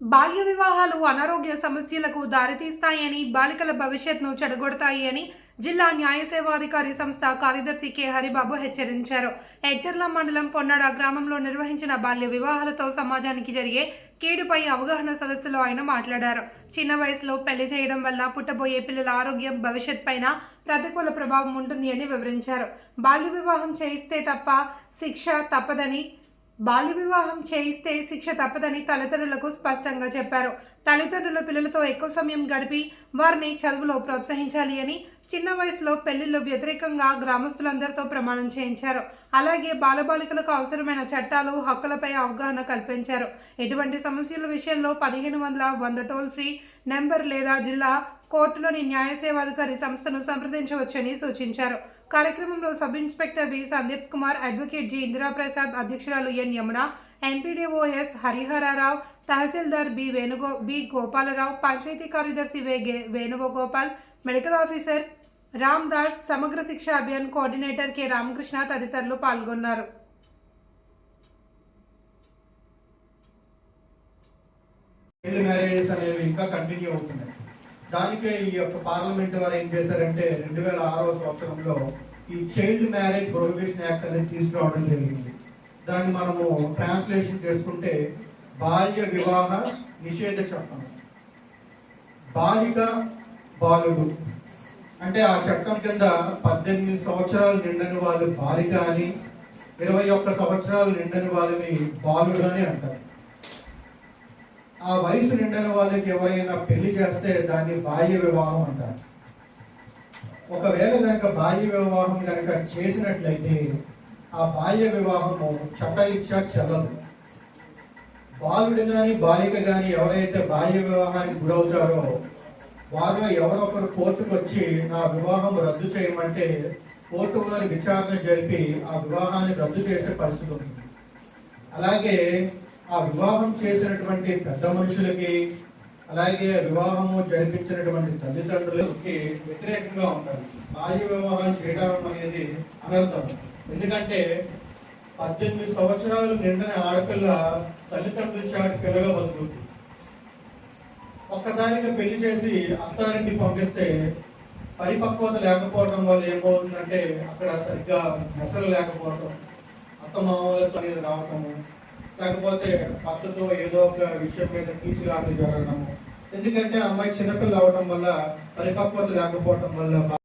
బాల్య వివాహాలు అనారోగ్య సమస్యలకు దారితీస్తాయని బాలికల భవిష్యత్ను చెడగొడతాయి అని జిల్లా న్యాయ సేవాధికారి సంస్థ కార్యదర్శి కె. హరిబాబు హెచ్చరించారు. హెచ్చర్ల మండలం పొన్నాడ గ్రామంలో నిర్వహించిన బాల్య వివాహాలతో సమాజానికి జరిగే కీడుపై అవగాహన సదస్సులో ఆయన మాట్లాడారు. చిన్న వయసులో పెళ్ళి చేయడం వల్ల పుట్టబోయే పిల్లల ఆరోగ్యం భవిష్యత్ పైన ప్రతికూల ప్రభావం ఉంటుంది అని వివరించారు. బాల్య వివాహం చేయిస్తే తప్ప శిక్ష తప్పదని బాల్య వివాహం చేయిస్తే శిక్ష తప్పదని తల్లిదండ్రులకు స్పష్టంగా చెప్పారు. తల్లిదండ్రులు పిల్లలతో ఎక్కువ సమయం గడిపి వారిని చదువులో ప్రోత్సహించాలి అని చిన్న వయసులో పెళ్ళిళ్ళు వ్యతిరేకంగా గ్రామస్తులందరితో ప్రమాణం చేయించారు. అలాగే బాలబాలికలకు అవసరమైన చట్టాలు హక్కులపై అవగాహన కల్పించారు. ఎటువంటి సమస్యల విషయంలో పదిహేను వందల వంద టోల్ ఫ్రీ నెంబర్ లేదా జిల్లా కోర్టులోని న్యాయ సేవాధికారి సంస్థను సంప్రదించవచ్చని సూచించారు. కార్యక్రమంలో sub inspector V Sandeep Kumar advocate G Indiraprasad అధ్యక్షురాలు ఎన్ యమున ఎన్పిడిఓఎస్ హరిహరరావు తహసీల్దార్ బి వేణుగో బి గోపాలరావు పంచాయతీ కార్యదర్శి వే గే Venugopal medical officer Ram Das Samagra Shiksha Abhiyan coordinator K Ramakrishna తదితరులు పాల్గొన్నారు. మ్యారేజెస్ అనేవి ఇంకా కంటిన్యూ అవుతున్నాయి. దానికే ఈ యొక్క పార్లమెంట్ వారు ఏం చేశారంటే రెండు వేల ఆరవ సంవత్సరంలో ఈ చైల్డ్ మ్యారేజ్ ప్రొహిబిషన్ యాక్ట్ అనేది తీసుకురావడం జరిగింది. దాన్ని మనము ట్రాన్స్లేషన్ చేసుకుంటే బాల్య వివాహ నిషేధ చట్టం. బాలిక బాలుడు. అంటే ఆ చట్టం కింద పద్దెనిమిది సంవత్సరాలు నిండని వాళ్ళు బాలిక అని ఇరవై ఒక్క సంవత్సరాలు నిండని వాళ్ళని బాలుడు అని అంటారు. ఆ వయసు నిండిన వాళ్ళకి ఎవరైనా పెళ్ళి చేస్తే దాన్ని బాల్య వివాహం అంటారు. ఒకవేళ కనుక బాల్య వివాహం కనుక చేసినట్లయితే ఆ బాల్య వివాహము చట్టరీక్ష చెల్లదు. బాలుడు కానీ బాలిక కానీ ఎవరైతే బాల్య వివాహానికి గురవుతారో వారు ఎవరో ఒకరు కోర్టుకు వచ్చి నా వివాహం రద్దు చేయమంటే కోర్టు వారి విచారణ జరిపి ఆ వివాహాన్ని రద్దు చేసే పరిస్థితి ఉంటుంది. అలాగే ఆ వివాహం చేసినటువంటి పెద్ద మనుషులకి అలాగే వివాహము జరిపించినటువంటి తల్లిదండ్రులకి వ్యతిరేకంగా ఉంటారు. బాల్య వివాహం చేయడం అనేది అనర్థం. ఎందుకంటే పద్దెనిమిది సంవత్సరాలు నిండిన ఆడపిల్ల తల్లిదండ్రుల చాటి పిల్లగా బతుకుతుంది ఒక్కసారిగా పెళ్ళి చేసి అత్తారింటికి పంపిస్తే పరిపక్వత లేకపోవడం వల్ల ఏమవుతుందంటే అక్కడ సరిగ్గా మెసలు లేకపోవడం అత్తమామలతో అనేది రావటము లేకపోతే పచ్చతో ఏదో ఒక విషయం మీద కీచులాటలు జరగడము ఎందుకంటే అమ్మాయి చిన్నపిల్ల అవడం వల్ల పరిపక్వత లేకపోవడం వల్ల